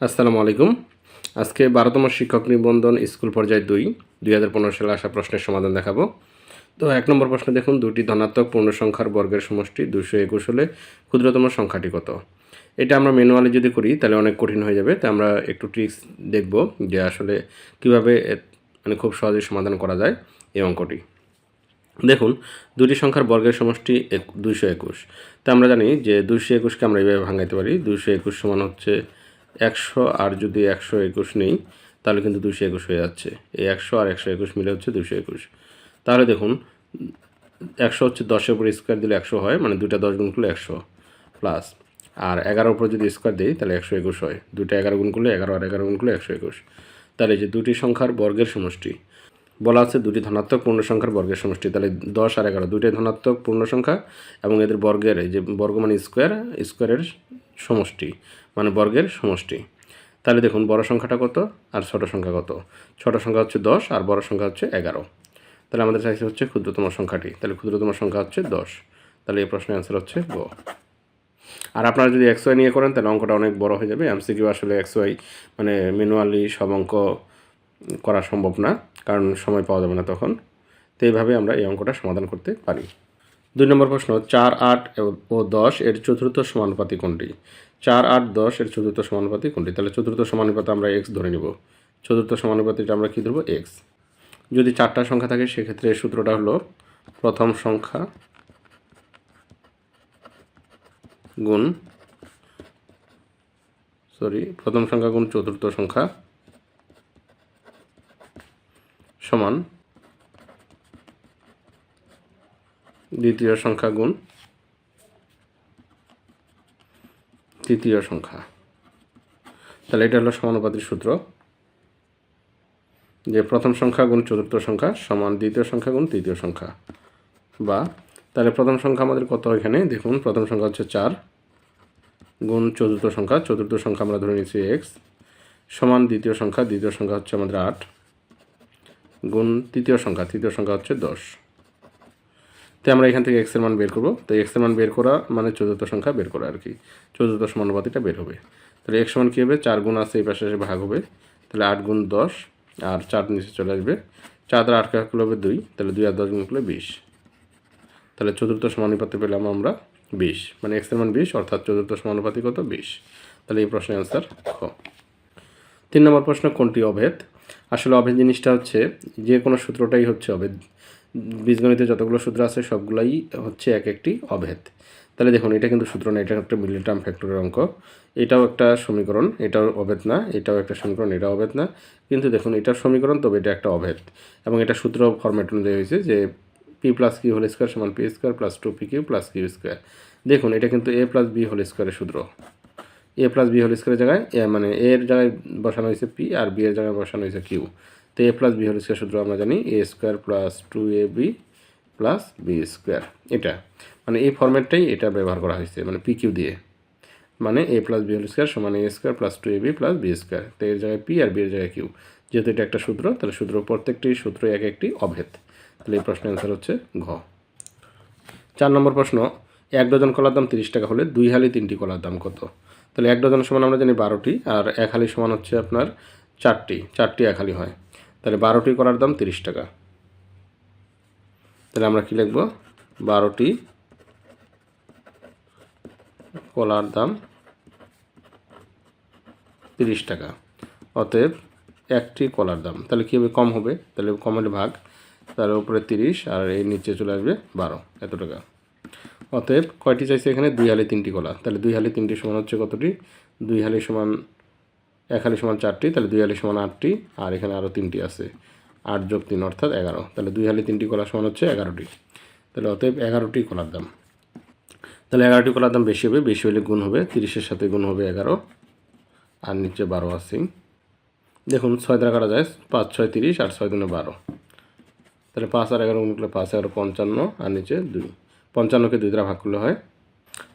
আসসালামু আলাইকুম। আজকে বারোতম শিক্ষক নিবন্ধন স্কুল পর্যায়ে দুই দুই হাজার পনেরো সালে আসা প্রশ্নের সমাধান দেখাবো। তো এক নম্বর প্রশ্ন দেখুন, দুটি ধনাত্মক পূর্ণ সংখ্যার বর্গের সমষ্টি দুশো একুশ হলে ক্ষুদ্রতম সংখ্যাটি কত? এটা আমরা ম্যানুয়ালি যদি করি, তাহলে অনেক কঠিন হয়ে যাবে। তো আমরা একটু ট্রিক্স দেখব যে আসলে কীভাবে মানে খুব সহজে সমাধান করা যায় এই অঙ্কটি। দেখুন, দুটি সংখ্যার বর্গের সমষ্টি এক, দুইশো একুশ। তা আমরা জানি যে দুইশো একুশকে আমরা এইভাবে ভাঙাইতে পারি। দুইশো একুশ সমান হচ্ছে একশো আর যদি একশো একুশ নেই, তাহলে কিন্তু দুশো একুশ হয়ে যাচ্ছে। এই একশো আর একশো একুশ মিলে হচ্ছে দুশো একুশ। তাহলে দেখুন, একশো হচ্ছে দশের উপর স্কোয়ার দিলে একশো হয় মানে দুইটা দশ গুণ করলে একশো প্লাস আর এগারোর উপর যদি স্কোয়ার দিই, তাহলে একশো একুশ হয়। দুইটা এগারো গুণ করলে এগারো, আর এগারো গুণ করলে একশো একুশ। তাহলে যে দুটি সংখ্যার বর্গের সমষ্টি, বলা আছে দুটি ধনাত্মক পূর্ণ সংখ্যার বর্গের সমষ্টি। তাহলে দশ আর এগারো, দুইটাই ধনাত্মক পূর্ণ সংখ্যা এবং এদের বর্গের যে বর্গ মানে স্কোয়ার স্কোয়ারের সমষ্টি মানে বর্গের সমষ্টি। তাহলে দেখুন, বড় সংখ্যাটা কত আর ছোট সংখ্যা কত? ছোট সংখ্যা হচ্ছে দশ আর বড় সংখ্যা হচ্ছে এগারো। তাহলে আমাদের চাইছে হচ্ছে ক্ষুদ্রতম সংখ্যাটি। তাহলে ক্ষুদ্রতম সংখ্যা হচ্ছে দশ। তাহলে এই প্রশ্নের অ্যান্সার হচ্ছে গ। আর আপনারা যদি এক্স নিয়ে করেন, তাহলে অঙ্কটা অনেক বড় হয়ে যাবে। এমসিকিউ আসলে এক্স ওয়াই মানে ম্যানুয়ালি সব অঙ্ক করা সম্ভব না, কারণ সময় পাওয়া যাবে না তখন। তো এইভাবে আমরা এই অঙ্কটা সমাধান করতে পারি। দুই নম্বর প্রশ্ন, চার আট ও দশ এর চতুর্থ সমানুপাতি কোনটি? চার আট দশ এর চতুর্থ সমানুপাতি কোনটি? তাহলে চতুর্থ সমানুপাতে আমরা এক্স ধরে নিব। চতুর্থ সমানুপাতিটা আমরা কী ধরবো? এক্স যদি চারটা সংখ্যা থাকে, সেক্ষেত্রে সূত্রটা হলো প্রথম সংখ্যা গুণ সরি প্রথম সংখ্যা গুণ চতুর্থ সংখ্যা সমান দ্বিতীয় সংখ্যা গুণ। তৃতীয় সংখ্যা। তাহলে এটা হলো সমানুপাতির সূত্র। যে প্রথম সংখ্যা গুণ চতুর্থ সংখ্যা সমান দ্বিতীয় সংখ্যা গুণ তৃতীয় সংখ্যা। বা তাহলে প্রথম সংখ্যা আমাদের কত এখানে? দেখুন, প্রথম সংখ্যা হচ্ছে চার গুণ চতুর্থ সংখ্যা। চতুর্থ সংখ্যা আমরা ধরে নিচ্ছি এক্স সমান দ্বিতীয় সংখ্যা। দ্বিতীয় সংখ্যা হচ্ছে আমাদের আট গুণ তৃতীয় সংখ্যা। তৃতীয় সংখ্যা হচ্ছে দশ। তো আমরা এখান থেকে এক্সের মান বের করব। তো এক্সের মান বের করা মানে চতুর্থ সংখ্যা বের করা আর কি। চতুর্থ সমানুপাতিটা বের হবে। তাহলে এক্স সমান কী হবে? চার গুণ আছে, এই পাশে এসে ভাগ হবে। তাহলে আট গুণ দশ, আর চার নিচে চলে আসবে। চার দ্বারা আট কাজ করলে হবে দুই, তাহলে দুই আর দশ গুণ করলে বিশ। তাহলে চতুর্থ সমানুপাতে পেলাম আমরা বিশ। মানে এক্সের মান বিশ, অর্থাৎ চতুর্থ সমানুপাতি কত? বিশ। তাহলে এই প্রশ্নের অ্যান্সার খ। তিন নম্বর প্রশ্ন কোনটি অভেদ? আসলে অভেদ জিনিসটা হচ্ছে যে কোনো সূত্রটাই হচ্ছে অভেদ। বীজগণিতে যতগুলো সূত্র আছে, সবগুলাই হচ্ছে এক একটি অভেদ। তাহলে দেখুন, এটা কিন্তু সূত্র না এটা একটা মিডল টার্ম ফ্যাক্টরের অঙ্ক। এটাও একটা সমীকরণ, এটাও অভেদ না, এটাও একটা সমীকরণ, এটাও অভেদ না। কিন্তু দেখুন, এটার সমীকরণ, তবে এটা একটা অভেদ। এবং এটা সূত্র ফরম্যাট অনুযায়ী হয়েছে যে P plus Q whole square সমান P square plus two P Q plus Q square দেখুন, এটা কিন্তু এ প্লাস বি হোল স্কোয়ারের সূত্র। এ প্লাস বি হোল স্কোয়ারের জায়গায় মানে এর জায়গায় বসানো হয়েছে পি আর বি এর জায়গায় বসানো হয়েছে কিউ তো A plus B whole square সূত্র আমরা জানি A square plus two A B plus B square এটা মানে এই ফর্ম্যাটটাই এটা ব্যবহার করা হয়েছে মানে পি কিউ দিয়ে। মানে A plus B whole square সমান A square plus two A B plus B square তো এর জায়গায় পি আর বি এর জায়গায় কিউ যেহেতু এটা একটা সূত্র, তাহলে সূত্র প্রত্যেকটি সূত্র এক একটি অভেদ। তাহলে এই প্রশ্নের অ্যান্সার হচ্ছে ঘ। চার নম্বর প্রশ্ন, এক ডজন কলার দাম তিরিশ টাকা হলে দুই হালি তিনটি কলার দাম কত? তাহলে এক ডজন সমান আমরা জানি বারোটি, আর এক হালি সমান হচ্ছে আপনার চারটি চারটি এক হালি হয়। তাহলে বারোটি কলার দাম তিরিশ টাকা। তাহলে আমরা কি লিখব? বারোটি কলার দাম তিরিশ টাকা। অতএব একটি কলার দাম। তাহলে কী হবে? কম হবে। তাহলে কম হলে ভাগ। তার উপরে তিরিশ আর এই নিচে চলে আসবে বারো। এত টাকা। অতএব কয়টি চাইছে এখানে? দুই হালি তিনটি কলা। তাহলে দুই হালি তিনটি সমান হচ্ছে কতটি? দুই হালি সমান এক হালি সমান চারটি, তাহলে দুই হালি সমান আটটি, আর এখানে আরও তিনটি আছে। আট যোগ তিন অর্থাৎ এগারো। তাহলে দুই হালি তিনটি কলার সমান হচ্ছে এগারোটি। তাহলে অতএব এগারোটি কলার দাম। তাহলে এগারোটি কলার দাম বেশি হবে, বেশি হলে গুণ হবে, তিরিশের সাথে গুণ হবে এগারো, আর নিচে বারো আছে। দেখুন, ছয় দ্বারা কাটা যায়, পাঁচ, ছয়, তিরিশ, আর ছয় দুনে বারো। তাহলে পাঁচ আর এগারো গুণ করলে পাঁচ, এগারো, পঞ্চান্ন, আর নিচে দুই। পঞ্চান্নকে দুই দ্বারা ভাগ করলে হয়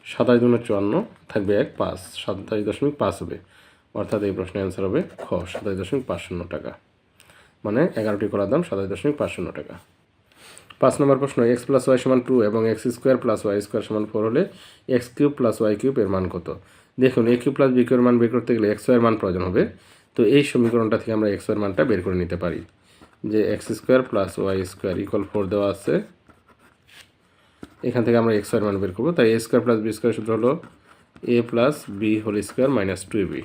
সাতাশ দুনে চুয়ান্ন, থাকবে এক, পাঁচ। সাতাশ দশমিক পাঁচ হবে। অর্থাৎ এই প্রশ্নের অ্যান্সার হবে খ, সাতাশ দশমিক পাঁচ টাকা। মানে এগারোটি কলার দাম সাতাশ দশমিক পাঁচ টাকা। পাঁচ নম্বর প্রশ্ন এক্স প্লাস ওয়াই সমান টু এবং x square plus y square সমান ফোর হলে x cube plus y cube এর মান কত? দেখুন এ কিউ প্লাস বি কিউর মান বের করতে গেলে এক্স ওয়ের মান প্রয়োজন হবে। তো এই সমীকরণটা থেকে আমরা এক্স ওয়ের মানটা বের করে নিতে পারি। যে X square plus Y square equal four দেওয়া আছে। এখান থেকে আমরা এক্স ওয়ের মান বের করব। তাই A square plus B square সূত্র হলো A plus B whole square minus two B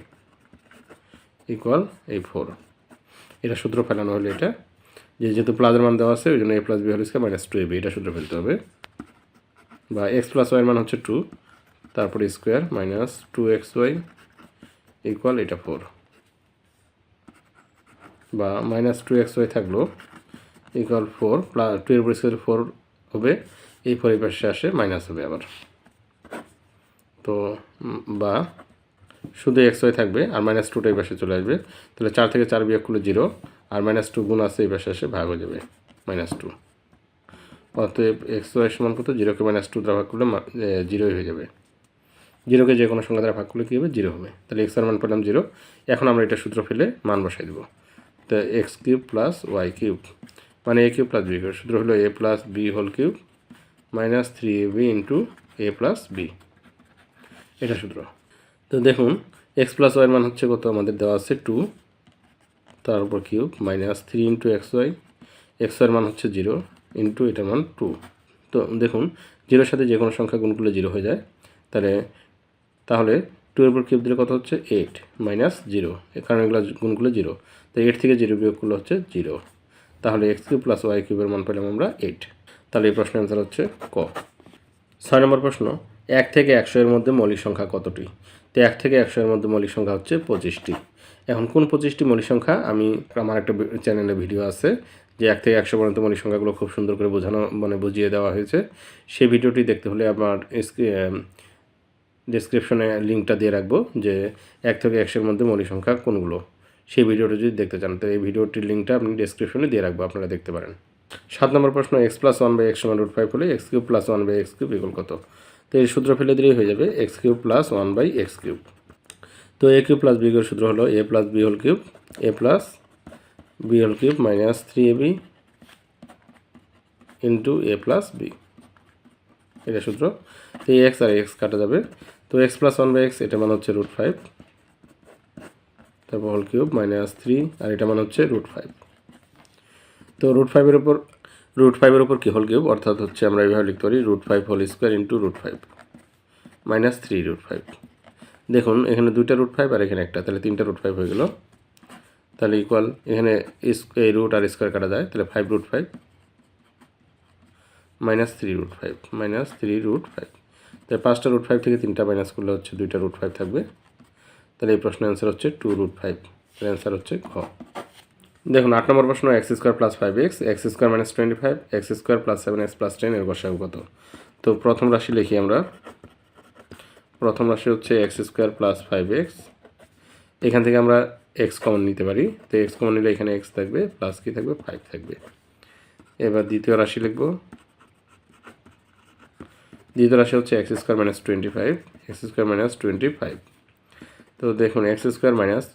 equal এই ফোর এটা সূত্র ফেলানো হলে এটা। যে যেহেতু প্লাসের মান দেওয়া আছে ওই জন্য A plus B whole square minus two B এটা সূত্র ফেলতে হবে। বা এক্স প্লাস ওয়াইয়ের মান হচ্ছে টু তারপরে square minus two X Y equal এটা ফোর বা মাইনাস টু এক্স ওয়াই থাকল ইকুয়াল ফোর প্লাস টু এর স্কোয়ার ফোর হবে এই ফোর এই পাশে আসে মাইনাস হবে আবার। তো বা শুধু এক্স ওয়াই থাকবে আর মাইনাস টুটা এই পাশে চলে আসবে। তাহলে চার থেকে চার বিয়োগ করলে জিরো আর মাইনাস টু গুণ আছে এই পাশে আসে ভাগ হয়ে যাবে মাইনাস টু অতএব এক্স ওয়াই সমান কত? জিরোকে মাইনাস টু দ্বারা ভাগ করলে জিরোই হয়ে যাবে। জিরোকে যে কোনো সংখ্যা দ্বারা ভাগ করলে কী হবে? জিরো হবে। তাহলে এক্সের মান পেলাম জিরো এখন আমরা এটা সূত্র ফেলে মান বসাই দেবো। তো X cube plus Y cube মানে A cube plus B cube সূত্র হলো A plus B whole cube minus three A B into A plus B এটা সূত্র। তো দেখুন এক্স প্লাস ওয়াইয়ের মান হচ্ছে কত? আমাদের দেওয়া আছে টু তার উপর cube minus three into X Y X ওয়াইয়ের মান হচ্ছে জিরো ইন্টু এটার মান টু তো দেখুন জিরোর সাথে যে কোনো সংখ্যা গুণ জিরো হয়ে যায়। তাহলে তাহলে টু এর উপর কিউব দিলে কত হচ্ছে? এইট মাইনাস জিরো কারণ এগুলো গুণ জিরো তো এইট থেকে জিরো বিয়োগ করলে হচ্ছে জিরো তাহলে এক্স কিউব প্লাস ওয়াই কিউবের মান পেলাম আমরা এইট তাহলে এই প্রশ্নের অ্যান্সার হচ্ছে ক। ছয় নম্বর প্রশ্ন, এক থেকে একশো এর মধ্যে মৌলিক সংখ্যা কতটি? এক থেকে একশোর মধ্যে মৌলিক সংখ্যা হচ্ছে পঁচিশটি। এখন কোন পঁচিশটি মৌলিক সংখ্যা? আমি, আমার একটা চ্যানেলে ভিডিও আছে যে এক থেকে একশো পর্যন্ত মৌলিক সংখ্যাগুলো খুব সুন্দর করে বোঝানো মানে বুঝিয়ে দেওয়া হয়েছে। সেই ভিডিওটি দেখতে হলে আমার ডিসক্রিপশনে লিঙ্কটা দিয়ে রাখব যে এক থেকে একশোর মধ্যে মৌলিক সংখ্যা কোনগুলো। সেই ভিডিওটি যদি দেখতে চান, তো এই ভিডিওটির লিঙ্কটা আপনি ডিসক্রিপশনে দিয়ে রাখব, আপনারা দেখতে পারেন। সাত নম্বর প্রশ্ন X plus one by X সমান রুট ফাইভ হলে X cube plus one by X cube equal কত? তো এই সূত্র ফেলে দিলেই হয়ে যাবে X cube plus one by X cube. তো A cube plus B cube সূত্র হলো A plus B whole cube A plus B whole cube minus three A B into A plus B এটা সূত্র। তো এই এক্স আর x কাটা যাবে। তো X plus one by X এটা মানে হচ্ছে রুট ফাইভ তারপর হোল কিউব মাইনাস থ্রি আর এটা মানে হচ্ছে রুট ফাইভ তো রুট ফাইভের উপর রুট ফাইভের উপর কি হোল কিউব অর্থাৎ হচ্ছে আমরা এইভাবে লিখতে পারি root five whole square into root five minus three root five দেখুন, এখানে দুইটা রুট ফাইভ আর এখানে একটা, তাহলে তিনটা রুট ফাইভ হয়ে গেল। তাহলে ইকুয়াল এখানে এই রুট আর স্কোয়ার কাটা যায়, তাহলে five root five minus three root five minus three root five তাহলে পাঁচটা রুট ফাইভ থেকে তিনটা মাইনাস করলে হচ্ছে দুইটা রুট ফাইভ থাকবে। তাহলে এই প্রশ্নের অ্যান্সার হচ্ছে টু রুট ফাইভ অ্যান্সার হচ্ছে খ দেখুন, আট নম্বর প্রশ্ন X square plus five X X square minus twenty five X square plus seven X plus ten এর বসাগু কত? তো প্রথম রাশি লিখি আমরা। প্রথম রাশি হচ্ছে X square plus five X এখান থেকে আমরা এক্স কমন নিতে পারি। তো এক্স কমন নিলে এখানে এক্স থাকবে প্লাস কি থাকবে? ফাইভ থাকবে। এবার দ্বিতীয় রাশি লিখব। দ্বিতীয় রাশি হচ্ছে X square minus twenty five X square minus twenty five তো দেখুন X square minus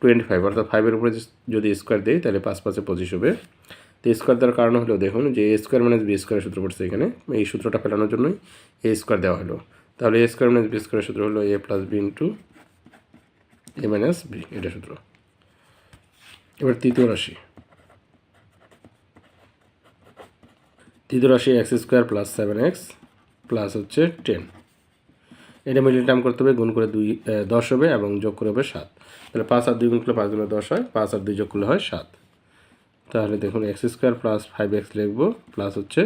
twenty five অর্থাৎ ফাইভের উপরে যদি স্কোয়ার দিই, তাহলে পাঁচ পাঁচে পঁচিশ হবে। তো স্কোয়ার দেওয়ার কারণ হলো, দেখুন যে এ স্কোয়ার মাইনাস বি স্কোয়ারের সূত্র পড়ছে এখানে। এই সূত্রটা ফেলানোর জন্যই এ স্কোয়ার দেওয়া হলো। তাহলে এ স্কোয়ার মাইনাস বি স্কোয়ারের সূত্র হলো A plus B into A minus B এটা সূত্র। এবার তৃতীয় রাশি। তৃতীয় রাশি X square plus seven X plus হচ্ছে টেন এটা মিডিল টার্ম করতে হবে, গুণ করে দুই দশ হবে এবং যোগ করে হবে সাত। তাহলে পাঁচ আর দুই গুণ করলে পাঁচ গুণে দশ হয়, পাঁচ আর দুই যোগ করলে হয় সাত। তাহলে দেখুন X square plus five X লিখব প্লাস হচ্ছে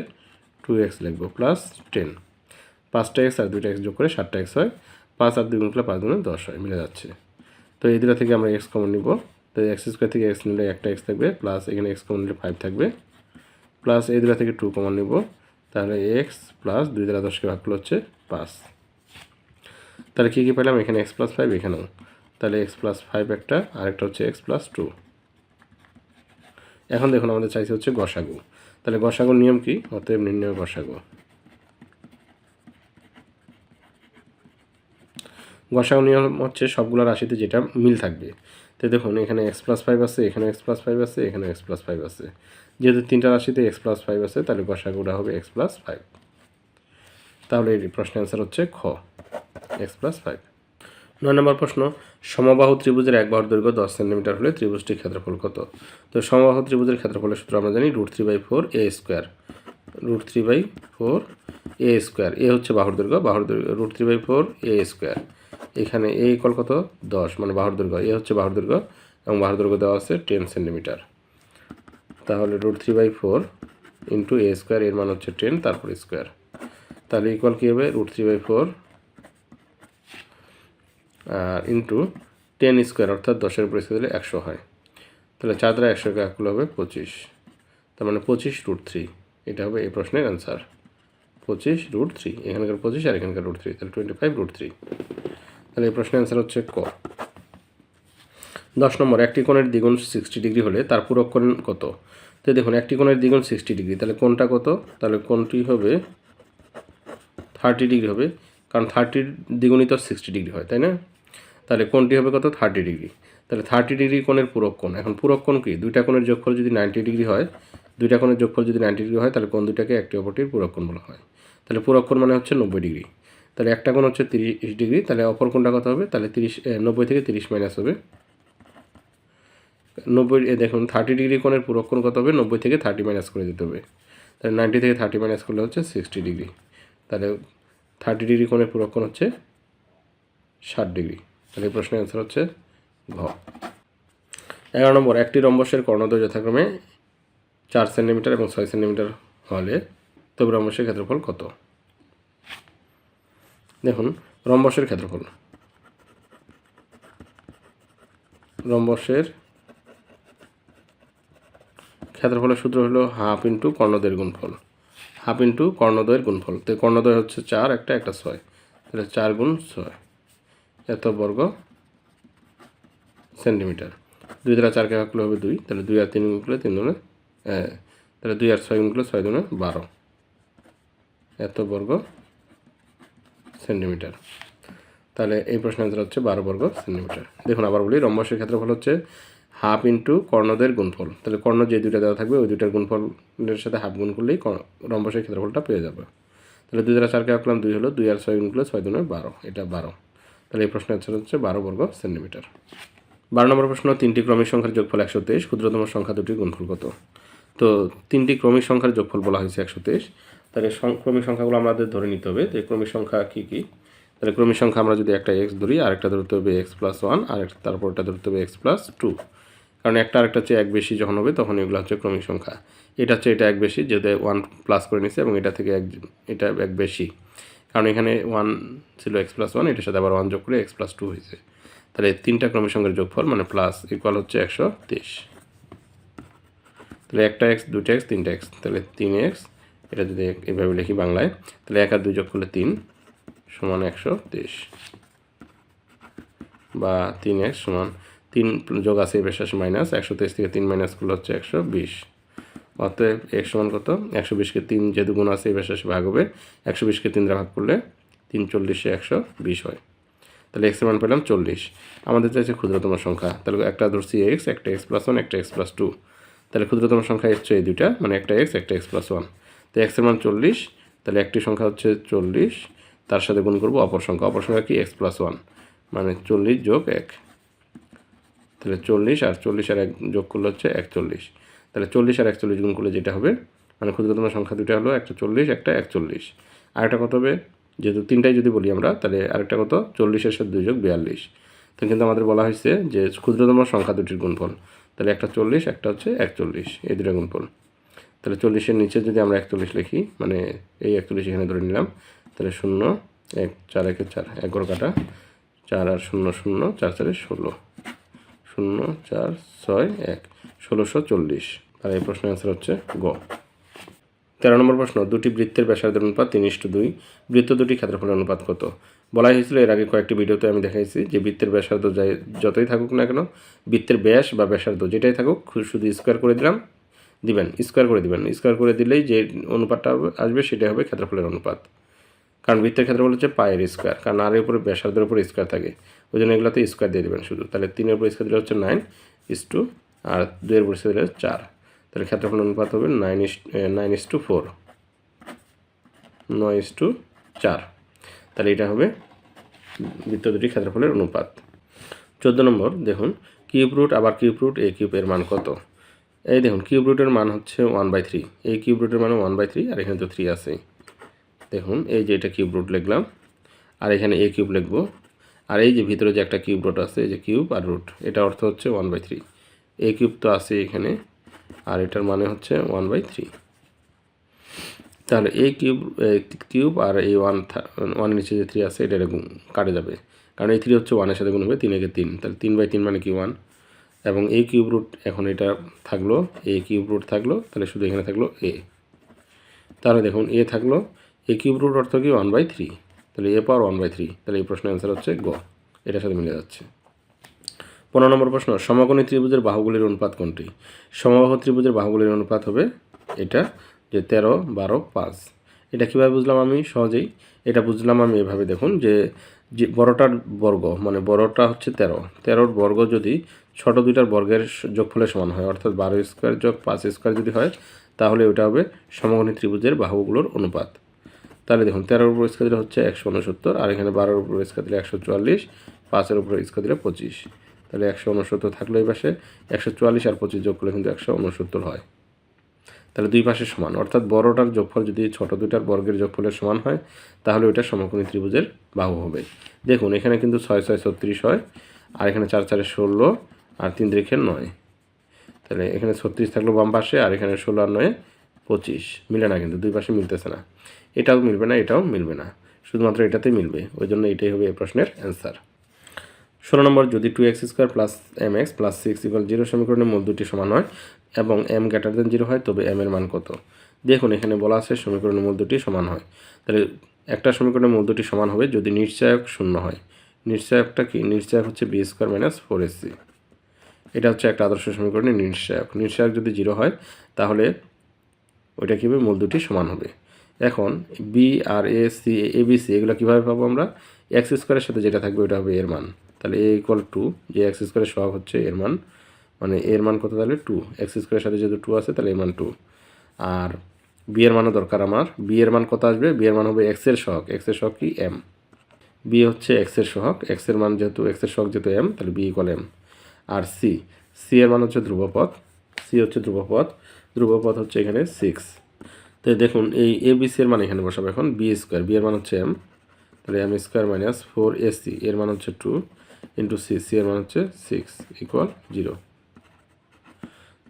টু এক্স লিখব প্লাস টেন পাঁচটা এক্স আর দুইটা এক্স যোগ করে সাতটা এক্স হয়, পাঁচ আর দুই গুণ করলে পাঁচ গুণে দশ হয়, মিলে যাচ্ছে। তো এই দুটো থেকে আমরা এক্স কমন নিব। তো এক্স স্কোয়ার থেকে এক্স নিলে একটা এক্স থাকবে প্লাস এখানে এক্স কমন নিলে ফাইভ থাকবে। প্লাস এই দুটো থেকে টু কমন নিব। তাহলে এক্স প্লাস দুই দ্বারা দশকে ভাগ করলে হচ্ছে পাঁচ। তাহলে কী কী পেলাম? এখানে এক্স প্লাস ফাইভ এখানেও। তাহলে এক্স প্লাস ফাইভ একটা, আরেকটা হচ্ছে এক্স প্লাস টু এখন দেখুন আমাদের চাইছে হচ্ছে গসাগু। তাহলে গসাগুর নিয়ম কি? অতএব নির্ণয় গসাগু। গসাগু নিয়ম হচ্ছে সবগুলো রাশিতে যেটা মিল থাকবে। তো দেখুন, এখানে এক্স প্লাস ফাইভ আছে, এখানে এক্স প্লাস ফাইভ আছে, এখানে এক্স প্লাস ফাইভ আছে। যেহেতু তিনটা রাশিতে এক্স প্লাস ফাইভ আছে, তাহলে গসাগুটা হবে এক্স প্লাস ফাইভ তাহলে এই প্রশ্নের অ্যান্সার হচ্ছে খ এক্স প্লাস ফাইভ নয় নম্বর প্রশ্ন, সমবাহু ত্রিভুজের এক দৈর্ঘ্য দশ সেন্টিমিটার হলে ত্রিভুজটির ক্ষেত্রফল কত? তো সমবাহু ত্রিভুজের ক্ষেত্রফলের সূত্র আমরা জানি root three by four A square. Root three by four A square. A হচ্ছে বাহুর দৈর্ঘ্য বাহুর দৈর্ঘ্য, root three by four A square. এখানে এ ইকল কত? দশ মানে বাহুর দৈর্ঘ্য। এ হচ্ছে বাহুর দৈর্ঘ্য এবং বাহুর দৈর্ঘ্য দেওয়া আছে টেন সেন্টিমিটার। তাহলে root three by four into A square, এর মান হচ্ছে টেন তারপর স্কোয়ার। তাহলে ইকুয়াল কী হবে? Root three by four into ten square অর্থাৎ দশের পরিস্থিতি দিলে একশো হয়। তাহলে চার দ্বারা একশো কাকুল হবে পঁচিশ। তার মানে পঁচিশ রুট থ্রি এটা হবে এই প্রশ্নের অ্যান্সার পঁচিশ রুট থ্রি এখানকার পঁচিশ আর এখানকার রুট থ্রি তাহলে টোয়েন্টি ফাইভ রুট থ্রি তাহলে এই প্রশ্নের অ্যান্সার হচ্ছে ক। দশ নম্বর, একটি কোণের দ্বিগুণ সিক্সটি ডিগ্রি হলে তার পূরক কোণ কত? তো দেখুন, একটি কোণের দ্বিগুণ সিক্সটি ডিগ্রি তাহলে কোনটা কত? তাহলে কোনটি হবে থার্টি ডিগ্রি হবে। কারণ থার্টির দ্বিগুণই তো সিক্সটি ডিগ্রি হয়, তাই না? তাহলে কোনটি হবে কত? থার্টি ডিগ্রি তাহলে থার্টি ডিগ্রি কোণের পূরক কোণ। এখন পূরক কোণ কি? দুইটা কোণের যোগফল যদি নাইনটি ডিগ্রি হয়, দুইটা কোণের যোগফল যদি নাইনটি ডিগ্রি হয়, তাহলে কোন দুটাকে একটি অপরটির পূরক কোণ বলা হয়। তাহলে পূরক কোণ মানে হচ্ছে নব্বই ডিগ্রি তাহলে একটা কোণ হচ্ছে তিরিশ ডিগ্রি তাহলে অপর কোণটা কত হবে? তাহলে তিরিশ নব্বই থেকে তিরিশ মাইনাস হবে। নব্বই দেখুন থার্টি ডিগ্রি কোণের পূরক কোণ কত হবে? নব্বই থেকে থার্টি মাইনাস করে দিতে হবে। তাহলে নাইনটি থেকে থার্টি মাইনাস করলে হচ্ছে সিক্সটি ডিগ্রি তাহলে থার্টি ডিগ্রি কোণের পূরক কোণ হচ্ছে ষাট ডিগ্রি তাহলে প্রশ্নের অ্যান্সার হচ্ছে ঘ। এগারো নম্বর, একটি রম্বসের কর্ণদ্বয় যথাক্রমে চার সেন্টিমিটার এবং ছয় সেন্টিমিটার হলে তবে রম্বসের ক্ষেত্রফল কত? দেখুন, রম্বসের ক্ষেত্রফল। রম্বসের ক্ষেত্রফলের সূত্র হলো হাফ ইন্টু কর্ণদ্বয়ের গুণফল। হাফ ইন্টু কর্ণদ্বয়ের গুণফল। তো কর্ণদ্বয় হচ্ছে চার, একটা একটা, ছয়। তাহলে চার গুণ ছয়। এত বর্গ সেন্টিমিটার। দুই দ্বারা চারকে ভাগ করলে হবে দুই, তাহলে দুই আর তিন গুণ করলে তিন দুনে তাহলে দুই আর ছয় গুণ করলে ছয় দুনে বারো। এত বর্গ সেন্টিমিটার। তাহলে এই প্রশ্নের অ্যান্সার হচ্ছে বারো বর্গ সেন্টিমিটার। দেখুন আবার বলি, রম্বসের ক্ষেত্রফল হচ্ছে হাফ ইন্টু কর্ণদের গুণফল। তাহলে কর্ণ যে দুইটা দেওয়া থাকবে, ওই দুইটার গুণফলের সাথে হাফ গুণ করলেই রম্বসের ক্ষেত্রফলটা পেয়ে যাবে। তাহলে দুই দ্বারা চারকে রাখলাম দুই হলো দুই আর ছয় গুণ করলে ছয় দুনে বারো, এটা বারো। তাহলে এই প্রশ্নের অ্যান্সার হচ্ছে বারো বর্গ সেন্টিমিটার। বারো নম্বর প্রশ্ন, তিনটি ক্রমিক সংখ্যার যোগফল একশো তেইশ, ক্ষুদ্রতম সংখ্যা দুটির গুণফল কত? তো তিনটি ক্রমিক সংখ্যার যোগফল বলা হয়েছে একশো তেইশ। তাহলে ক্রমিক সংখ্যাগুলো আমাদের ধরে নিতে হবে তো এই ক্রমিক সংখ্যা কী কী? তাহলে ক্রমিক সংখ্যা আমরা যদি একটা এক্স ধরি আর একটা ধরতে হবে এক্স প্লাস ওয়ান আর একটা তারপরটা ধরতে হবে এক্স প্লাস টু কারণ একটা আরেকটা চেয়ে এক বেশি যখন হবে তখন এগুলো হচ্ছে ক্রমিক সংখ্যা। এটা হচ্ছে এটা এক বেশি, যেহেতু ওয়ান প্লাস করে নিছে এবং এটা থেকে এক, এটা এক বেশি। কারণ এখানে ওয়ান ছিল এক্স প্লাস ওয়ান এটার সাথে আবার ওয়ান যোগ করে এক্স প্লাস টু হয়েছে। তাহলে তিনটা ক্রমিক সংখ্যার যোগফল মানে প্লাস ইকুয়াল হচ্ছে একশো তেইশ। তাহলে একটা এক্স দুইটা এক্স তিনটা এক্স তাহলে তিন এক্স এটা যদি এভাবে লিখি বাংলায়, তাহলে এক আর দুই যোগ করলে তিন সমান একশো তেইশ। বা তিন এক্স সমান, তিন যোগ আছে এই মাইনাস, একশো তেইশ থেকে তিন মাইনাস করলে হচ্ছে একশো বিশ। অতএব এক সমান কত? একশো বিশকে তিন যে দুগুণ আছে, এই বেশ ভাগ হবে। একশো বিশকে তিন ভাগ করলে তিন চল্লিশে একশো বিশ হয়। তাহলে এক্সের মান পেলাম চল্লিশ। আমাদের চাইছে ক্ষুদ্রতম সংখ্যা। তাহলে একটা ধরছি এক্স একটা এক্স প্লাস ওয়ান একটা এক্স প্লাস টু তাহলে ক্ষুদ্রতম সংখ্যা হচ্ছে এই দুইটা মানে একটা এক্স একটা এক্স প্লাস ওয়ান তো এক্সের মান চল্লিশ, তাহলে একটি সংখ্যা হচ্ছে চল্লিশ। তার সাথে গুণ করব অপর সংখ্যা। অপর সংখ্যা কি? এক্স প্লাস ওয়ান মানে চল্লিশ যোগ এক। তাহলে চল্লিশ আর চল্লিশ আর এক যোগ করলে হচ্ছে একচল্লিশ। তাহলে চল্লিশ আর একচল্লিশ গুণ করলে যেটা হবে মানে ক্ষুদ্রতম সংখ্যা দুটো হলো একটা চল্লিশ একটা একচল্লিশ। আরেকটা কত হবে? যেহেতু তিনটাই যদি বলি আমরা, তাহলে আরেকটা কত? চল্লিশের সাথে দুই যোগ বিয়াল্লিশ। তো কিন্তু আমাদের বলা হয়েছে যে ক্ষুদ্রতম সংখ্যা দুটির গুণফল, তাহলে একটা চল্লিশ, একটা হচ্ছে একচল্লিশ, এই দুটো গুণফল। তাহলে চল্লিশের নিচে যদি আমরা একচল্লিশ লিখি মানে এই একচল্লিশ এখানে ধরে নিলাম, তাহলে শূন্য, এক, চার একে চার এগারো কাটা, চার আর শূন্য শূন্য, চার, চারে ষোলো। শূন্য, চার, ছয়, এক। ষোলোশো চল্লিশ। আর এই প্রশ্নের অ্যান্সার হচ্ছে গ। তেরো নম্বর প্রশ্ন, দুটি বৃত্তের ব্যাসার্ধের অনুপাত তিন ইস্টু দুই। বৃত্ত দুটি ক্ষেত্রফলের অনুপাত কত? বলা হয়েছিল এর আগে কয়েকটি ভিডিওতে আমি দেখাইছি যে বৃত্তের ব্যাসার্ধ যতই থাকুক না কেন, বৃত্তের ব্যাস বা ব্যাসার্ধ যেটাই থাকুক শুধু স্কোয়ার করে দিলাম, দিবেন স্কোয়ার করে দিবেন। স্কোয়ার করে দিলেই যে অনুপাতটা আসবে সেটাই হবে ক্ষেত্রফলের অনুপাত। কারণ বৃত্তের ক্ষেত্রফল হচ্ছে পায়ের স্কোয়ার কারণ আর উপরে ব্যাসার্ধের উপরে স্কোয়ার থাকে। ওই জন্য এগুলোতে স্কোয়ার দিয়ে দেবেন শুধু। তাহলে তিনের উপর স্কোয়ার দিলে হচ্ছে নাইন ইস টু আর দুইয়ের উপর স্কোয়ার দিলে চার। তাহলে ক্ষেত্রফল অনুপাত হবে nine is nine is two four নয় ইস টু চার। তাহলে এটা হবে বৃত্ত দুটি ক্ষেত্রফলের অনুপাত। চোদ্দ নম্বর, দেখুন কিউব রুট আবার কিউব রুট এ কিউব এর মান কত? এই দেখুন কিউব রুটের মান হচ্ছে ওয়ান বাই থ্রি এই কিউব রুটের মান ওয়ান বাই থ্রি আর এখানে তো থ্রি আছে দেখুন, এই যে এটা কিউব রুট লিখলাম, আর এখানে এ কিউব লিখব। আর এই যে ভিতরে যে একটা কিউব রুট আছে, এই যে কিউব আর রুট এটা অর্থ হচ্ছে one by three a cube তো আছে এখানে, আর এটার মানে হচ্ছে ওয়ান বাই থ্রি তাহলে এই কিউব কিউব আর এই ওয়ান ওয়ানের নিচে যে থ্রি আছে, এটা গুণ- কাটে যাবে। কারণ এই থ্রি হচ্ছে ওয়ানের সাথে গুণ হবে তিন একে তিন। তাহলে তিন বাই তিন মানে কি ওয়ান এবং এই কিউব রুট এখন এটা থাকল এ কিউব রুট থাকল, তাহলে শুধু এখানে থাকল এ তাহলে দেখুন এ থাকল এ কিউব রুট অর্থ কি? ওয়ান বাই থ্রি তাহলে a power one by three তাহলে এই প্রশ্নের অ্যান্সার হচ্ছে গ। এটার সাথে মিলে যাচ্ছে। পনেরো নম্বর প্রশ্ন, সমকোণী ত্রিভুজের বাহুগুলির অনুপাত কোনটি? সমবাহু ত্রিভুজের বাহুগুলির অনুপাত হবে এটা যে তেরো, বারো, পাঁচ। এটা কীভাবে বুঝলাম আমি? সহজেই। এটা বুঝলাম আমি এভাবে, দেখুন, যে যে বড়টার বর্গ মানে বড়টা হচ্ছে তেরো। তেরোর বর্গ যদি ছোট দুইটার বর্গের যোগফলের সমান হয়, অর্থাৎ বারো স্কোয়ার যোগ পাঁচ স্কোয়ার যদি হয়, তাহলে ওটা হবে সমকোণী ত্রিভুজের বাহুগুলোর অনুপাত। তাহলে দেখুন, তেরোর উপর স্কোয়ার দিলে হচ্ছে একশো উনসত্তর, আর এখানে বারোর উপর স্কোয়ার দিলে একশো চুয়াল্লিশ, পাঁচের উপর স্কোয়ার দিলে পঁচিশ। তাহলে একশো উনসত্তর থাকলে এই পাশে, একশো চুয়াল্লিশ আর পঁচিশ যোগ করলে কিন্তু একশো উনসত্তর হয়। তাহলে দুই পাশে সমান, অর্থাৎ বড়টার যোগফল যদি ছোট দুইটার বর্গের যোগফলের সমান হয়, তাহলে ওইটা সমকোণী ত্রিভুজের বাহু হবে। দেখুন, এখানে কিন্তু ছয় ছয়, ছত্রিশ হয়, আর এখানে চার, চারে ষোলো, আর তিন তিরিখে নয়। তাহলে এখানে ছত্রিশ থাকল বাম পাশে, আর এখানে ষোলো আর নয়, পঁচিশ। মিলে না কিন্তু, দুই পাশে মিলতেছে না। এটাও মিলবে না, এটাও মিলবে না। শুধুমাত্র এটাতেই মিলবে ওই জন্য এটাই হবে এই প্রশ্নের অ্যান্সার ষোলো নম্বর যদি two x square plus m x plus six equal zero সমীকরণের মূল দুটি সমান হয় এবং এম গ্রেটার দেন জিরো হয়, তবে এম এর মান কত? দেখুন, এখানে বলা আছে সমীকরণের মূল দুটি সমান হয়। তাহলে একটা সমীকরণের মূল দুটি সমান হবে যদি নিশ্চয়ক শূন্য হয়। নিশ্চয়কটা কি? নিশ্চয়ক হচ্ছে বি স্কোয়ার মাইনাস ফোর এস এটা হচ্ছে একটা আদর্শ সমীকরণের নিশ্চয়ক নিশ্চয়ক যদি জিরো হয়, তাহলে ওইটা কী হবে? মূল দুটি সমান হবে। এখন b R a c a b c এগুলো কীভাবে পাবো আমরা? এক্স স্কোয়ারের সাথে যেটা থাকবে, ওটা হবে এর মান। তাহলে এ ইকুয়াল টু যে এক্স স্কোয়ারের সহগ হচ্ছে এর মান মানে এর মান কত তাহলে টু এক্স স্কোয়ারের সাথে যেহেতু টু আছে, তাহলে এর মান টু আর বি এর মানও দরকার আমার। বি এর মান কত আসবে? বি এর মান হবে এক্সের সহগ। এক্সের সহগ কি? এম বি হচ্ছে এক্সের সহগ। এক্সের মান যেহেতু এক্সের সহগ যেহেতু এম তাহলে বি ইকুয়াল এম আর সি সি এর মান হচ্ছে ধ্রুবপথ। সি হচ্ছে ধ্রুবপথ। ধ্রুবপথ হচ্ছে এখানে সিক্স তো দেখুন, এই এ বি সি এর মান এখানে বসাবো এখন। বি স্কোয়ার বি এর মান হচ্ছে এম তাহলে m square minus four a c এর মান হচ্ছে টু ইন্টু সি সি এর মান হচ্ছে সিক্স ইকুয়াল জিরো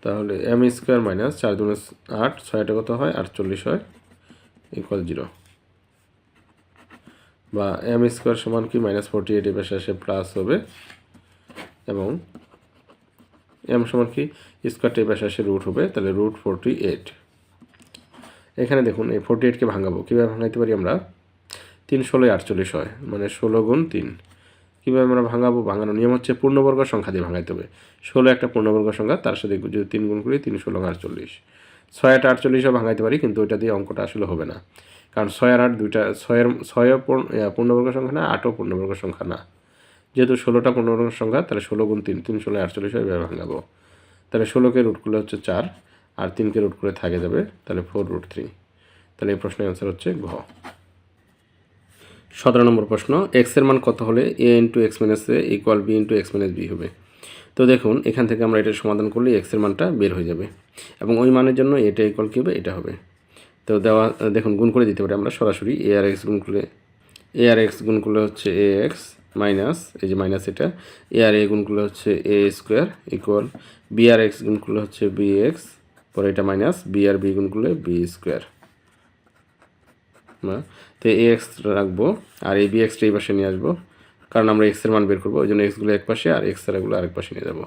তাহলে এম স্কোয়ার মাইনাস চার দুগুণে আট, ছয়টা কত হয়? আটচল্লিশ হয় ইকুয়াল জিরো বা এম স্কোয়ার সমান কি? মাইনাস ফোরটি এইট পাশে আসে প্লাস হবে। এবং এম সমান কি? স্কোয়ার পাশে আসে রুট হবে, তাহলে রুট ফোরটি এইট এখানে দেখুন, এই ফোরটি এইটকে ভাঙাবো। কীভাবে ভাঙাইতে পারি আমরা? তিন ষোলোই আটচল্লিশ হয় মানে ষোলো গুণ তিন। কীভাবে আমরা ভাঙাবো, ভাঙানোর নিয়ম হচ্ছে পূর্ণবর্গ সংখ্যা দিয়ে ভাঙাইতে হবে। ষোলো একটা পূর্ণবর্গ সংখ্যা, তার সাথে যদি তিন গুণ করি তিন ষোলো, আটচল্লিশ। ছয় আট আটচল্লিশও ভাঙাইতে পারি, কিন্তু ওইটা দিয়ে অঙ্কটা আসলে হবে না। কারণ ছয় আর আট দুইটা, ছয়ের, ছয়ও পূর্ণ- পূর্ণবর্গ সংখ্যা না, আটও পূর্ণবর্গ সংখ্যা না। যেহেতু ষোলোটা পূর্ণবর্গ সংখ্যা, তাহলে ষোলো গুণ তিন তিন ষোলো, আটচল্লিশ এভাবে ভাঙাবো। তাহলে ষোলোকে রুট করলে হচ্ছে চার, আর তিনকে রুট করে থাকে যাবে, তাহলে ফোর রুট থ্রি তাহলে এই প্রশ্নের অ্যান্সার হচ্ছে ঘ। সতেরো নম্বর প্রশ্ন এক্সের মান কত হলে a into x minus a equal b into x minus b হবে? তো দেখুন, এখান থেকে আমরা এটা সমাধান করলে এক্সের মানটা বের হয়ে যাবে এবং ওই মানের জন্য এটা ইকুয়াল কী হবে? এটা হবে। তো দেওয়া, দেখুন, গুণ করে দিতে পারি আমরা সরাসরি এ আর এক্স গুণ করলে। এ আর এক্স গুণ করলে হচ্ছে এ এক্স মাইনাস এই যে মাইনাস এটা এ আর এ গুণ করলে হচ্ছে এ স্কোয়ার ইকুয়াল বি আর এক্স গুণ করলে হচ্ছে বি এক্স পরে এটা মাইনাস বি আর বি গুণ করলে বি স্কোয়ার তো এ এক্স রাখব আর এই বি এক্সটা এই পাশে নিয়ে আসব। কারণ আমরা এক্সের মান বের করব ওই জন্য এক্সগুলো এক পাশে আর এক্স এগুলো আরেক পাশে নিয়ে যাব।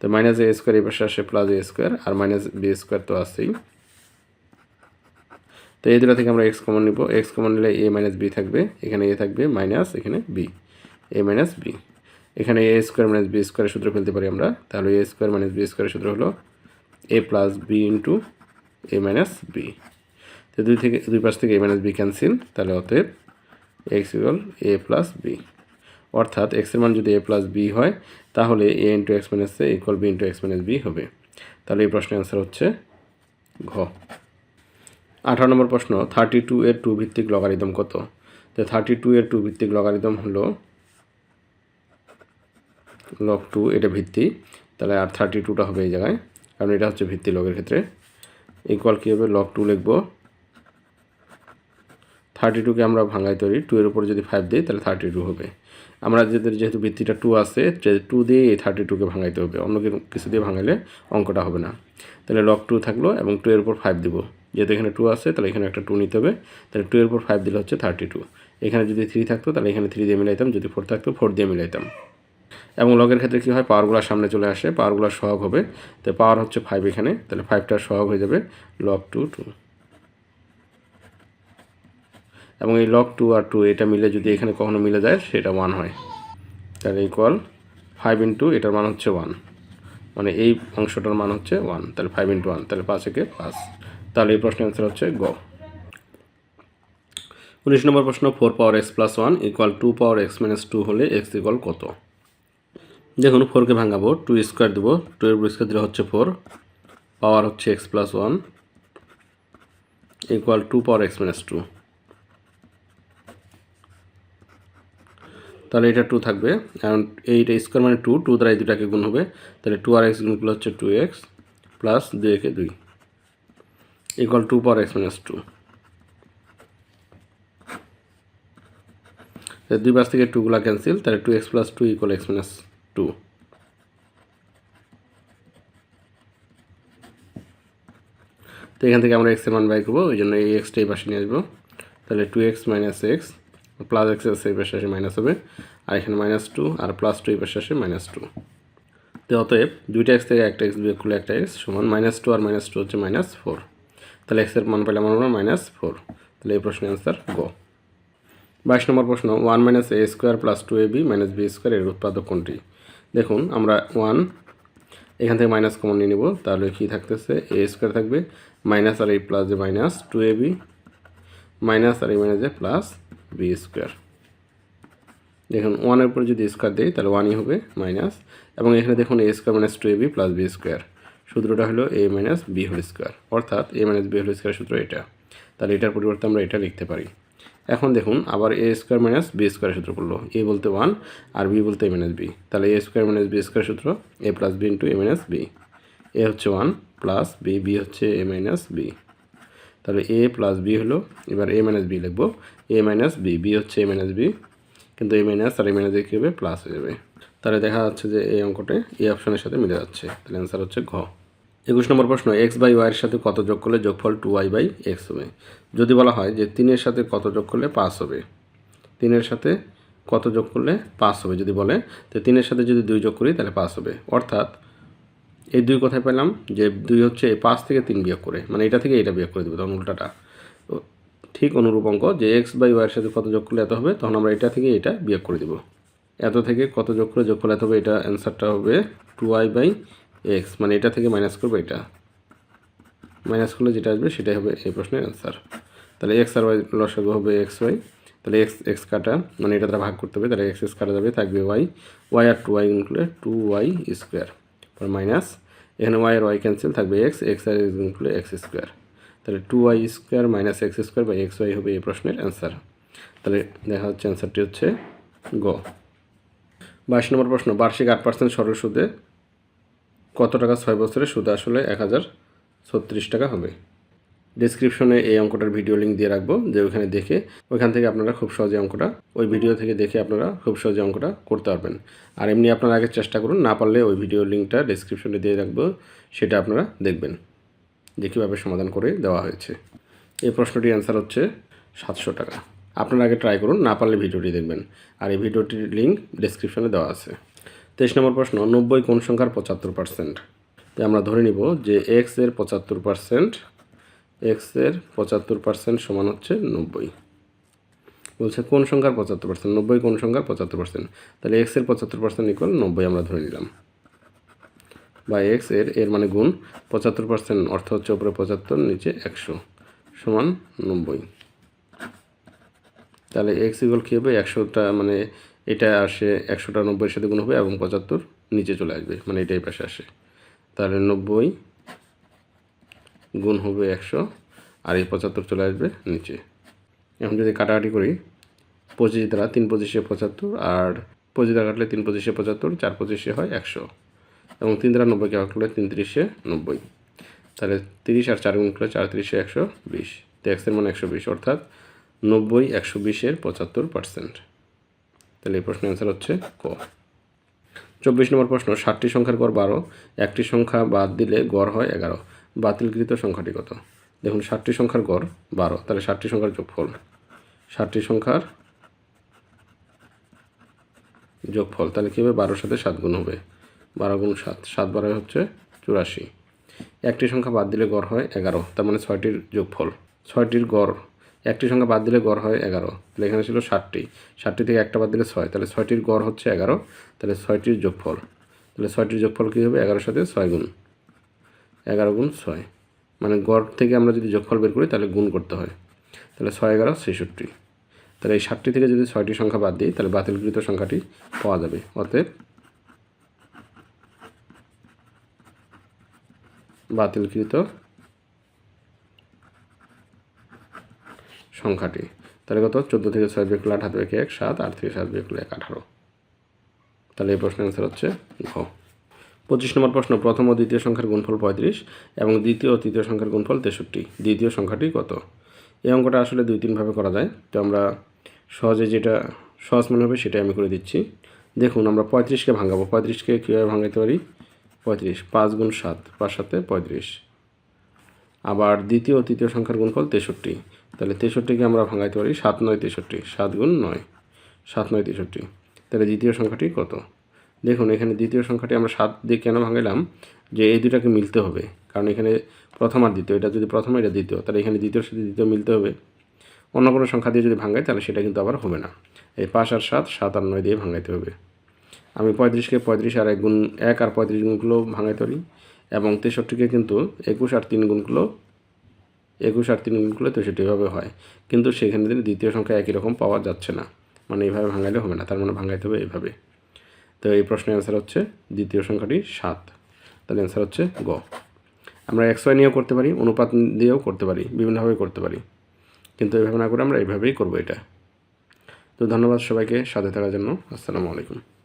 তো মাইনাস এ স্কোয়ার এই পাশে আসে প্লাস এ স্কোয়ার আর মাইনাস বি স্কোয়ার তো আছেই। তো এই দুটো থেকে আমরা এক্স কমন নিব। এক্স কমন নিলে এ মাইনাস বি থাকবে, এখানে এ থাকবে মাইনাস এখানে বি এ মাইনাস বি এখানে এ স্কোয়ার মাইনাস বি স্কোয়ারের সূত্র ফেলতে পারি আমরা। তাহলে এ স্কোয়ার মাইনাস বি স্কোয়ারের সূত্র হলো a plus b into a minus b তো দুই থেকে, দুই পাশ থেকে এ মাইনাস বি ক্যান্সেল তাহলে অতএব x equal a plus b অর্থাৎ এক্সের মান যদি এ প্লাস বি হয়, তাহলে a into x minus a equal b into x minus b হবে। তাহলে এই প্রশ্নের অ্যান্সার হচ্ছে ঘ। আঠারো নম্বর প্রশ্ন থার্টি টু এর টু ভিত্তিক লগারিদম কত? তো থার্টি টু এর টু ভিত্তিক লগারিদম হলো লগ টু এটা ভিত্তি। তাহলে আর থার্টি টুটা হবে এই জায়গায়, কারণ এটা হচ্ছে ভিত্তি লগের ক্ষেত্রে। ইকুয়াল কী হবে? লগ টু লিখব। থার্টি টুকে আমরা ভাঙাই তৈরি টু এর উপর যদি ফাইভ দিই, তাহলে থার্টি টু হবে। আমরা যেদের যেহেতু ভিত্তিটা টু আছে টু দিয়ে এই থার্টি টুকে ভাঙাইতে হবে। অন্য কিছু- দিয়ে ভাঙাইলে অঙ্কটা হবে না। তাহলে লক টু থাকল এবং টু এর উপর ফাইভ দিব। যেহেতু এখানে টু আছে, তাহলে এখানে একটা টু নিতে হবে। তাহলে টু এর উপর ফাইভ দিলে হচ্ছে থার্টি টু এখানে যদি থ্রি থাকতো, তাহলে এখানে থ্রি দিয়ে মিলাইতাম। যদি ফোর থাকতো ফোর দিয়ে মিলাইতাম। এবং লগের ক্ষেত্রে কী হয়? পাওয়ারগুলো সামনে চলে আসে পাওয়ারগুলো সহগ হবে। তো পাওয়ার হচ্ছে ফাইভ এখানে, তাহলে ফাইভটা সহগ হয়ে যাবে লক টু টু এবং এই লক টু আর টু এটা মিলে যদি এখানে কখনো মিলে যায়, সেটা ওয়ান হয়। তাহলে ইকুয়াল ফাইভ ইন্টু এটার মান হচ্ছে ওয়ান মানে এই অংশটার মান হচ্ছে ওয়ান তাহলে ফাইভ ইন্টু ওয়ান তাহলে পাঁচ একে পাঁচ। তাহলে এই প্রশ্নের অ্যান্সার হচ্ছে গ। উনিশ নম্বর প্রশ্ন four power x plus one equal two power x minus two হলে এক্স ইকুয়াল কত? দেখুন ফোরকে ভাঙাবো টু স্কোয়ার দেবো টু এর স্কোয়ার দিলে হচ্ছে ফোর পাওয়ার হচ্ছে x plus one equal two power x minus two তাহলে এটা টু থাকবে। কারণ এইটা স্কোয়ার মানে টু টু দ্বারা এই দুটাকে গুণ হবে। তাহলে টু আর এক্স গুণ করলে হচ্ছে টু এক্স প্লাস দুই একে দুই। Equal two power x minus two দুই পাশ থেকে টুগুলা ক্যান্সেল তাহলে two x plus two equal x minus two তো এখান থেকে আমরা এক্সের মান বাই করব, ওই জন্য এই এক্সটা এই পাশে নিয়ে আসব। তাহলে two x minus x plus x আছে এই পাশে আসে মাইনাস হবে। আর এখানে মাইনাস টু, আর প্লাস টু এই পাশে আসে মাইনাস টু। তো অতএব দুইটা এক্স থেকে একটা এক্স বিয়োগ করলে একটা এক্স সমান মাইনাস টু, আর মাইনাস টু হচ্ছে মাইনাস ফোর। তাহলে এক্সের মান পেলাম আমরা মাইনাস ফোর। তাহলে এই প্রশ্নের অ্যান্সার গো। বাইশ নম্বর প্রশ্ন one minus a square plus two a b minus b square এর উৎপাদক কোনটি? দেখুন, আমরা ওয়ান এখান থেকে মাইনাস কমন নিয়ে নেব। তাহলে কী থাকতেছে? এ স্কোয়ার থাকবে। মাইনাস আর এই প্লাস যে minus two a b minus আর এই মাইনাস যে প্লাস বি স্কোয়ার দেখুন ওয়ানের উপরে যদি স্কোয়ার দিই, তাহলে ওয়ানই হবে মাইনাস এবং এখানে দেখুন a square minus two a b plus b square সূত্রটা হলো a minus b whole square অর্থাৎ a minus b whole square সূত্র এটা। তাহলে এটার পরিবর্তে আমরা এটা লিখতে পারি। এখন দেখুন, আবার a square minus b square সূত্র করল এ বলতে ওয়ান আর বি বলতে এ মাইনাস বি তাহলে a square minus b square সূত্র a plus b into a minus b a হচ্ছে ওয়ান প্লাস বি বি হচ্ছে এ মাইনাস বি তাহলে এ প্লাস বি হলো, এবার এ মাইনাস বি লিখব। এ মাইনাস বি বি হচ্ছে এ মাইনাস বি কিন্তু এ মাইনাস আর এ মাইনাস কী হবে? প্লাস হয়ে যাবে। তাহলে দেখা যাচ্ছে যে এই অঙ্কটা এই অপশনের সাথে মিলে যাচ্ছে। তাহলে অ্যান্সার হচ্ছে ঘ। একুশ নম্বর প্রশ্ন এক্স বাই ওয়াইয়ের সাথে কত যোগ করলে যোগফল টু ওয়াই বাই এক্স হবে? যদি বলা হয় যে তিনের সাথে কত যোগ করলে পাঁচ হবে? তিনের সাথে কত যোগ করলে পাঁচ হবে? যদি বলে, তো তিনের সাথে যদি দুই যোগ করি, তাহলে পাঁচ হবে। অর্থাৎ এই দুই কথায় পেলাম যে দুই হচ্ছে পাঁচ থেকে তিন বিয়োগ করে। মানে এটা থেকে এটা বিয়োগ করে দেবো তখন উল্টাটা। ঠিক অনুরূপ অঙ্ক যে এক্স বাই ওয়াইয়ের সাথে কত যোগ করলে এত হবে, তখন আমরা এটা থেকে এটা বিয়োগ করে দেবো। এত থেকে কত যোগ করে যোগ করলে এত হবে, এটা অ্যান্সারটা হবে টু ওয়াই বাই এক্স মানে এটা থেকে মাইনাস করব এটা। মাইনাস করলে যেটা আসবে সেটাই হবে এই প্রশ্নের অ্যান্সার তাহলে এক্স আর ওয়াই লসাগু হবে এক্স ওয়াই তাহলে এক্স এক্স কাটা মানে এটা তারা ভাগ করতে হবে, তাহলে এক্স এক্স কাটা যাবে, থাকবে ওয়াই ওয়াই আর টু ওয়াই গুণ করলে টু ওয়াই স্কোয়ার পর মাইনাস এখানে ওয়াই আর ওয়াই ক্যান্সেল থাকবে এক্স এক্স আর এক্স স্কোয়ার তাহলে two y square minus x square বা এক্স ওয়াই হবে এই প্রশ্নের অ্যান্সার তাহলে দেখা যাচ্ছে অ্যান্সারটি হচ্ছে গ বাইশ নম্বর প্রশ্ন, বার্ষিক আট পার্সেন্ট সরল সুদে কত টাকা ছয় বছরে সুদ আসলে এক হাজার ছত্রিশ টাকা হবে? ডিসক্রিপশনে এই অঙ্কটার ভিডিও লিঙ্ক দিয়ে রাখব, যে ওখানে দেখে ওইখান থেকে আপনারা খুব সহজে অঙ্কটা, ওই ভিডিও থেকে দেখে আপনারা খুব সহজে অঙ্কটা করতে পারবেন। আর এমনি আপনারা আগে চেষ্টা করুন, না পারলে ওই ভিডিও লিঙ্কটা ডিসক্রিপশনে দিয়ে রাখব, সেটা আপনারা দেখবেন, যে কীভাবে সমাধান করে দেওয়া হয়েছে। এই প্রশ্নটির অ্যান্সার হচ্ছে সাতশো টাকা। আপনারা আগে ট্রাই করুন, না পারলে ভিডিওটি দেখবেন, আর এই ভিডিওটির লিঙ্ক ডিসক্রিপশনে দেওয়া আছে। তেইশ নম্বর প্রশ্ন, নব্বই কোন সংখ্যার পঁচাত্তর পার্সেন্ট আমরা ধরে নিব যে এক্সের পঁচাত্তর পার্সেন্ট এক্সের পঁচাত্তর পার্সেন্ট সমান হচ্ছে নব্বই। বলছে কোন সংখ্যার পঁচাত্তর পার্সেন্ট নব্বই কোন সংখ্যার পঁচাত্তর পার্সেন্ট তাহলে এক্সের পঁচাত্তর পার্সেন্ট ইকুয়াল নব্বই আমরা ধরে নিলাম। বা এক্সের এর মানে গুণ পঁচাত্তর পার্সেন্ট অর্থ হচ্ছে ওপরে পঁচাত্তর, নিচে একশো সমান নব্বই। তাহলে এক্স ইকুয়াল কী হবে? একশোটা মানে এটা আসে, একশোটা নব্বইয়ের সাথে গুণ হবে এবং পঁচাত্তর নিচে চলে আসবে মানে এটাই পাশে আসে। তাহলে নব্বই গুণ হবে একশো আর এই পঁচাত্তর চলে আসবে নিচে। এখন যদি কাটাকাটি করি, পঁচিশ দ্বারা তিন পঁচিশে পঁচাত্তর আর পঁচিশ দ্বারা কাটলে তিন পঁচিশে পঁচাত্তর, চার পঁচিশে হয় একশো। এবং তিন দ্বারা নব্বইকে ভাগ করলে তিন তিরিশে নব্বই। তাহলে তিরিশ আর চার গুণ করলে চার তিরিশে একশো বিশ। তো এক্সের মান একশো বিশ, অর্থাৎ নব্বই একশো বিশের পঁচাত্তর পার্সেন্ট। তাহলে এই প্রশ্নের অ্যান্সার হচ্ছে ক। চব্বিশ নম্বর প্রশ্ন, ষাটটি সংখ্যার গড় বারো, একটি সংখ্যা বাদ দিলে গড় হয় এগারো। বাতিলকৃত সংখ্যাটি কত? দেখুন, ষাটটি সংখ্যার গড় বারো, তাহলে ষাটটি সংখ্যার যোগফল। ষাটটি সংখ্যার যোগফল, তাহলে কী হবে? বারোর সাথে সাত গুণ হবে। বারো গুণ সাত সাত বারো হচ্ছে চুরাশি। একটি সংখ্যা বাদ দিলে গড় হয় এগারো, তার মানে ছয়টির যোগফল। ছয়টির গড়, একটি সংখ্যা বাদ দিলে গড় হয় এগারো, তাহলে এখানে ছিল ষাটটি। ষাটটি থেকে একটা বাদ দিলে ছয়, তাহলে ছয়টির গড় হচ্ছে এগারো, তাহলে ছয়টির যোগফল। তাহলে ছয়টির যোগফল কী হবে? এগারোর সাথে ছয় গুণ। এগারো গুণ ছয়। মানে গড় থেকে আমরা যদি যোগফল বের করি, তাহলে গুণ করতে হয়। তাহলে ছয় এগারো ছেষট্টি। তাহলে এই ষাটটি থেকে যদি ছয়টি সংখ্যা বাদ দিই, তাহলে বাতিলকৃত সংখ্যাটি পাওয়া যাবে। অতএব বাতিলকৃত সংখ্যাটি। তাহলে কত? চোদ্দ থেকে ছয় বিয়ে করলে আট, হাত এক, সাত, আট থেকে সাত বিয়ে এক, আঠারো। তাহলে এই প্রশ্নের অ্যান্সার হচ্ছে ঘ। পঁচিশ নম্বর প্রশ্ন, প্রথম ও দ্বিতীয় সংখ্যার গুণফল পঁয়ত্রিশ এবং দ্বিতীয় ও তৃতীয় সংখ্যার গুণফল তেষট্টি। দ্বিতীয় সংখ্যাটি কত? এই অঙ্কটা আসলে দুই তিনভাবে করা যায়। তো আমরা সহজে যেটা সহজ মনে হবে সেটাই আমি করে দিচ্ছি। দেখুন, আমরা পঁয়ত্রিশকে ভাঙাবো। পঁয়ত্রিশকে কীভাবে ভাঙাইতে পারি? পঁয়ত্রিশ, পাঁচ গুণ সাত, পাঁচ সাথে পঁয়ত্রিশ। আবার দ্বিতীয় ও তৃতীয় সংখ্যার গুণফল তেষট্টি। তাহলে তেষট্টিকে আমরা ভাঙাইতে পারি সাত নয় তেষট্টি, সাত গুণ নয়, সাত নয় তেষট্টি। তাহলে দ্বিতীয় সংখ্যাটি কত? দেখুন, এখানে দ্বিতীয় সংখ্যাটি আমরা সাত দিয়ে কেন ভাঙাইলাম যে এই দুটাকে মিলতে হবে। কারণ এখানে প্রথম আর দ্বিতীয়, এটা যদি প্রথম, এটা দ্বিতীয়, তাহলে এখানে দ্বিতীয়, সাথে দ্বিতীয় মিলতে হবে। অন্য কোনো সংখ্যা দিয়ে যদি ভাঙাই, তাহলে সেটা কিন্তু আবার হবে না। এই পাঁচ আর সাত সাত আর নয় দিয়ে ভাঙাইতে হবে। আমি পঁয়ত্রিশকে পঁয়ত্রিশ আর এক গুণ এক আর পঁয়ত্রিশ গুণগুলো ভাঙাইতে পারি। এবং তেষট্টিকে কিন্তু একুশ আর তিন গুণগুলো, একুশ আর তিন গুণগুলো তেষট্টি এভাবে হয়। কিন্তু সেখানে দ্বিতীয় সংখ্যা একই রকম পাওয়া যাচ্ছে না মানে এইভাবে ভাঙাইলে হবে না, তার মানে ভাঙাইতে হবে এইভাবে তো এই প্রশ্নের অ্যান্সার হচ্ছে দ্বিতীয় সংখ্যাটি সাত। তাহলে অ্যান্সার হচ্ছে গ। আমরা এক্স ওয়াই নিয়েও করতে পারি, অনুপাত দিয়েও করতে পারি, বিভিন্নভাবে করতে পারি। কিন্তু এইভাবে না করে আমরা এইভাবেই করব এটা। তো ধন্যবাদ সবাইকে সাথে থাকার জন্য। আসসালামু আলাইকুম।